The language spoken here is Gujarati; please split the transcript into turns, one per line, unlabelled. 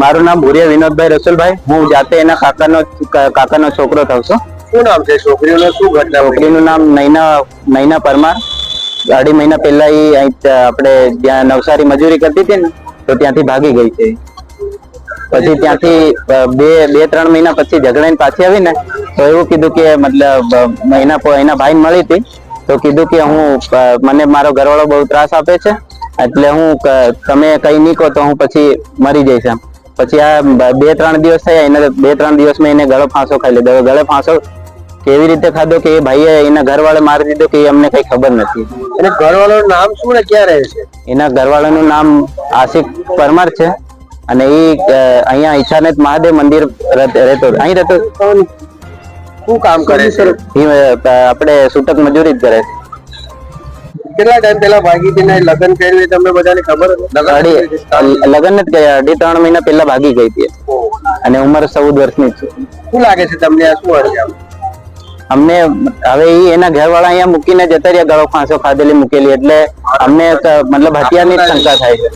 મારું નામ ભુરિયા વિનોદભાઈ રસુલભાઈ. હું જાતે એના કાકાનો કાકાનો છોકરો થાઉં છું.
શું નામ છે? છોકરીનું શું ઘટના
છોકરીનું નામ નૈના નૈના પરમાર. અઢી મહિના પહેલા એ આપણે ત્યાં નવસારી મજૂરી કરતી હતી ને તો ત્યાંથી ભાગી ગઈ છે પછી ત્યાંથી બે બે ત્રણ મહિના પછી ઝઘડાઈને પાછી આવી ને તો એવું કીધું કે મતલબ એના એના ભાઈને મળી હતી. તો કીધું કે હું મને મારો ઘરવાળો બહુ ત્રાસ આપે છે. એટલે હું તમે કઈ નીકો તો હું પછી મરી જઈશ એમ. પછી આ બે ત્રણ દિવસ થયા એને બે ત્રણ દિવસમાં એને ગળો ફાંસો ખાઈ લીધો. ગળો ફાંસો કેવી રીતે ખાધો કે એ ભાઈએ એના ઘરવાળે મારી દીધો કે અમને કઈ ખબર નથી.
અને ઘરવાળાનું નામ શું ને ક્યાં રહે છે?
એના ઘરવાળાનું નામ આશિક પરમાર છે. અને એ અહીંયા ઈશાનેત મહાદેવ મંદિર રહેતો રહેતો અહીં રહેતો
શું કામ કરે છે?
આપણે છૂટક મજૂરી જ કરે છે.
કેટલા ટાઈમ પહેલા ભાગી હતી ને લગ્ન કરી તમને બધાને ખબર લગ્ન
જ ગયા અઢી ત્રણ મહિના પહેલા ભાગી ગઈ હતી અને ઉંમર ચૌદ વર્ષની છે.
શું લાગે છે તમને? આ શું અડ્યા
અમને હવે એ એના ઘરવાળા અહીંયા મૂકીને જતા રહ્યા. ગળો ફાંસો ખાધેલી મૂકેલી. એટલે અમને મતલબ હત્યાની શંકા થાય છે.